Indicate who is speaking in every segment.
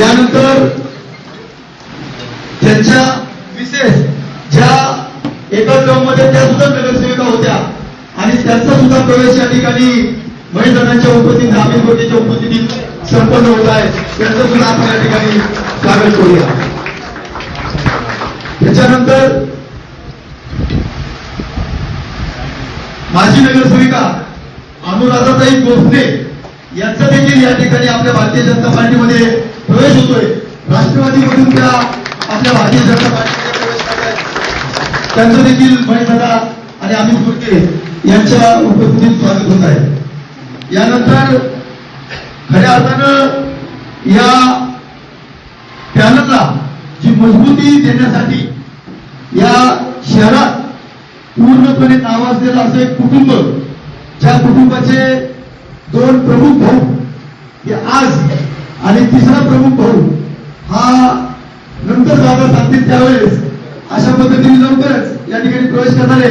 Speaker 1: यानंतर त्यांच्या विशेष ज्या एका टर्म त्या सुद्धा नगरसेविका होत्या. आणि त्यांचा सुद्धा प्रवेश या ठिकाणी महिलांच्या उपस्थितीत आम्ही कोटीच्या उपस्थितीत संपन्न होत आहे. त्यांचं सुद्धा आपण या ठिकाणी स्वागत करूया. त्याच्यानंतर माजी नगरसेविका अनुराधाताई भोसले यांचं देखील या ठिकाणी आपल्या भारतीय जनता पार्टीमध्ये प्रवेश होतोय. राष्ट्रवादीमधून त्या आपल्या भारतीय जनता पार्टीमध्ये प्रवेश करत त्यांचं देखील मणिदादा आणि अमित मुर्के यांच्या उपस्थितीत स्वागत होत आहे. यानंतर खऱ्या अर्थानं या पॅनलला जी मजबूती देण्यासाठी या शहरात पूर्णपणे नावाजलेलं असं एक कुटुंब ज्या कुटुंबाचे दोन प्रमुख भाऊ हे आज आणि तिसरा प्रमुख भाऊ हा नंतर जागा सांगतील त्यावेळेस अशा पद्धतीने लवकरच या ठिकाणी प्रवेश करणारे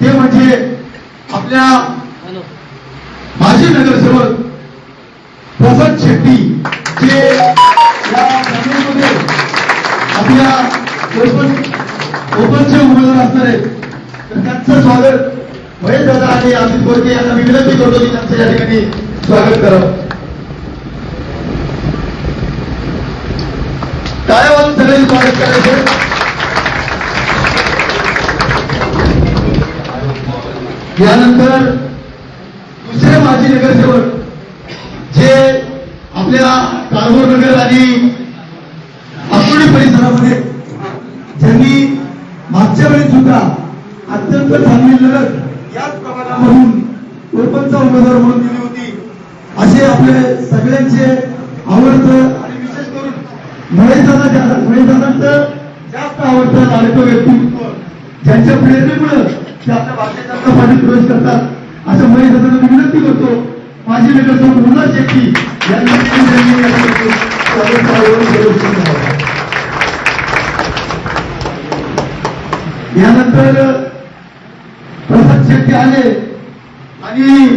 Speaker 1: ते म्हणजे आपल्या माजी नगरसेवक प्रसाद शेट्टी जे या आपल्या ओपन ओपनचे उमेदवार असणार आहेत तर त्यांचं स्वागत महेश दादा आणि अमित गोरके यांना मी विनंती करतो की त्यांचं या ठिकाणी स्वागत करावं काय वाजून सगळ्यांनी स्वागत करायचं यानंतर दुसरे माजी नगरसेवक जे आपल्या काळभोर नगर आणि आकुर्डी परिसरामध्ये ज्यांनी मागच्या वेळी सुद्धा अत्यंत चांगली लढत याच प्रमाणामधून कोकणचा उमेदवार म्हणून दिली होती असे आपले सगळ्यांचे आवडतं आणि विशेष करून महेशदादा महेशदादांचं जास्त आवडतं लाडकं व्यक्तिमत्व ज्यांच्या प्रेरणेमुळं ते आपल्या भारतीय जनता पार्टीत प्रवेश करतात. असं महेशदादांना मी विनंती करतो. माझी नगरसेवक मुन्ना शेट्टी यांनी यानंतर प्रसाद शेट्टी आले आणि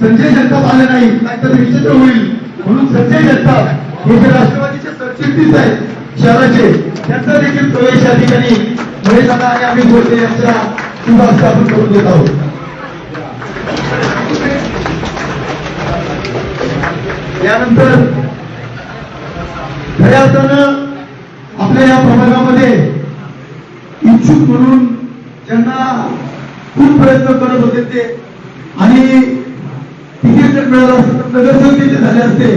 Speaker 1: संजय जगताप आले नाही नाहीतर विचित्र होईल. म्हणून संजय जगताप हे जे राष्ट्रवादीचे सरचिटणीस आहेत शहराचे त्यांचा देखील प्रवेश या ठिकाणी महिलांना आणि आम्ही बोलते यांचा शुभ स्थापन करून देत आहोत. यानंतर खऱ्या अर्थानं आपल्या या प्रभागामध्ये इच्छुक म्हणून ज्यांना खूप प्रयत्न करत होते ते आणि तिकीट जर मिळालं असतं तर नगरसेवकीचे झाले असते.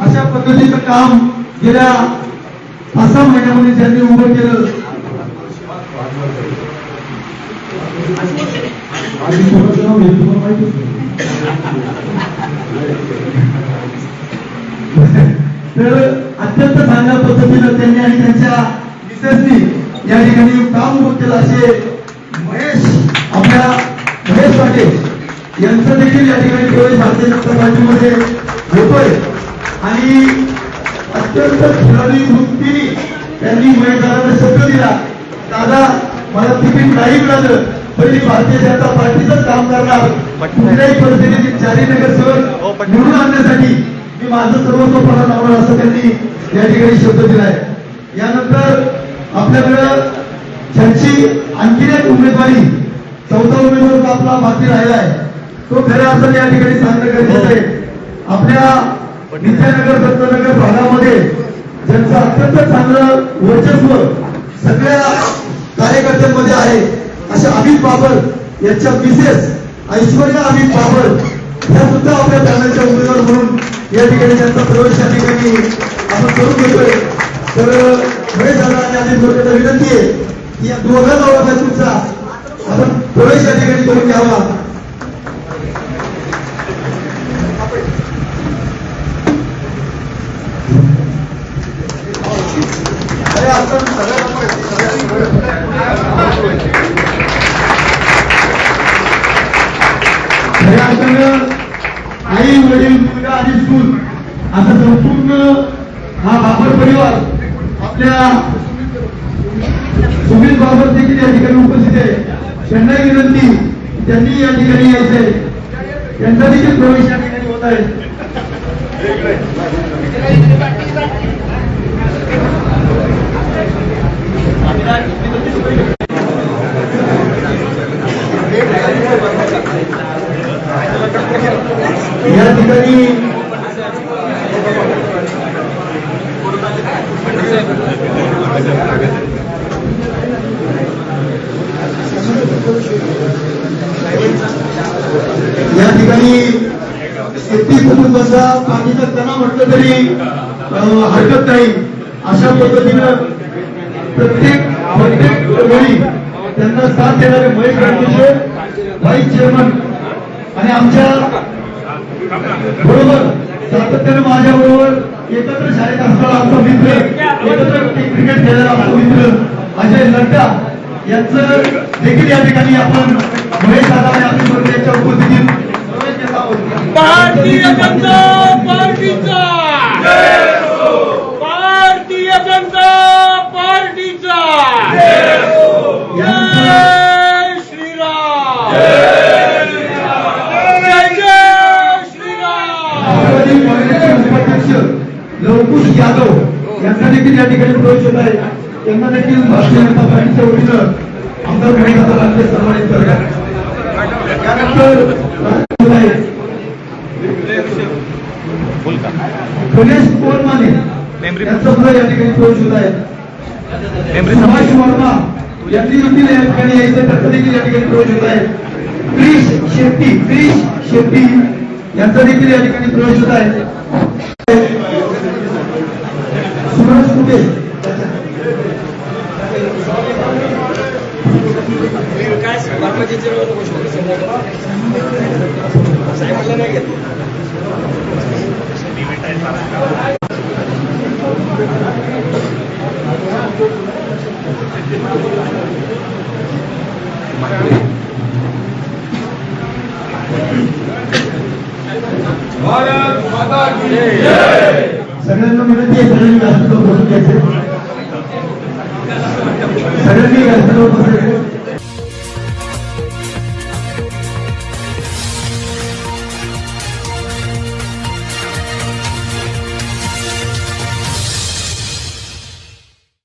Speaker 1: अशा पद्धतीचं काम गेल्या पाच सहा महिन्यामध्ये ज्यांनी उभं केलं. आणि कोणाचं नाव घेतलं तुम्हाला माहितीच नाही. तर अत्यंत चांगल्या पद्धतीनं त्यांनी आणि त्यांच्या मिसेसनी या ठिकाणी काम उभं केलं. असे महेश आपल्या महेश पाटील यांचं देखील या ठिकाणी प्रवेश भारतीय जनता पार्टीमध्ये होतोय. आणि अत्यंत खिलाडी वृत्तीने त्यांनी दादाला शब्द दिला. दादा मला तिकीट नाही मिळालं. मी भारतीय जनता पार्टीचंच काम करणार. कुठल्याही परिस्थितीत चारी नगरसेवक निवडून आणण्यासाठी मी माझं सर्वस्व पणा लावणार असं त्यांनी या ठिकाणी शब्द दिलाय. यानंतर आपल्याकडं ज्यांची आणखी एक उमेदवारी चौथा उमेदवार आपला बाकी राहिला आहे तो खऱ्या अर्थाने या ठिकाणी सांगणं गरजेचं आहे. आपल्या विद्यानगर दत्तनगर भागामध्ये ज्यांचं अत्यंत चांगलं वर्चस्व सगळ्या कार्यकर्त्यांमध्ये आहे अशा अमित बाबर यांच्या मिसेस ऐश्वर्या अमित बाबर ह्या सुद्धा आपल्या पॅनलच्या उमेदवार म्हणून या ठिकाणी त्यांचा प्रवेश या ठिकाणी आपण करून घेतोय. तर महेश झाला आणि अमित गोरखेला विनंती आहे की या दोघा गावाचा तुमचा आपण प्रवेश या ठिकाणी करून घ्यावा अरे आपण खऱ्या अर्थानं आई वडील मुलगा आणि सून असा संपूर्ण हा बाबर परिवार आपल्या सुमित बाबर देखील या ठिकाणी उपस्थित आहे. त्यांना विनंती त्यांनी या ठिकाणी यायचंय. त्यांचा देखील प्रवेश या ठिकाणी होत आहे. एकतीस कुटुंबाचा बाकीचा त्यांना म्हटलं तरी हरकत नाही. अशा पद्धतीनं प्रत्येक प्रत्येक वेळी त्यांना साथ देणारे महेश गांधीचे व्हाईस चेअरमन आणि आमच्या बरोबर सातत्यानं माझ्या बरोबर एकत्र शाळेत असणारा आमचा मित्र एकत्र क्रिकेट खेळणारा आमचा मित्र अजय नड्डा यांचं देखील या ठिकाणी आपण
Speaker 2: जनता
Speaker 1: पार्टीच्या वतीनं आमदार दादा लांडे सन्मानित करतात त्यानंतर. गणेश कोलमाने यांचा सुद्धा या ठिकाणी प्रवेश होत आहे सुभाष वर्मा यांनी देखील या ठिकाणी यायचं त्यांचा देखील या ठिकाणी प्रवेश होत आहे क्रिश शेट्टी क्रिश शेट्टी यांचा देखील या ठिकाणी प्रवेश होत आहे सगळ्यांना विनंती आहे सगळ्यांनी व्यासपीठावर बसून घ्यायचे. सगळ्यांनी व्यासपीठावर बसायचे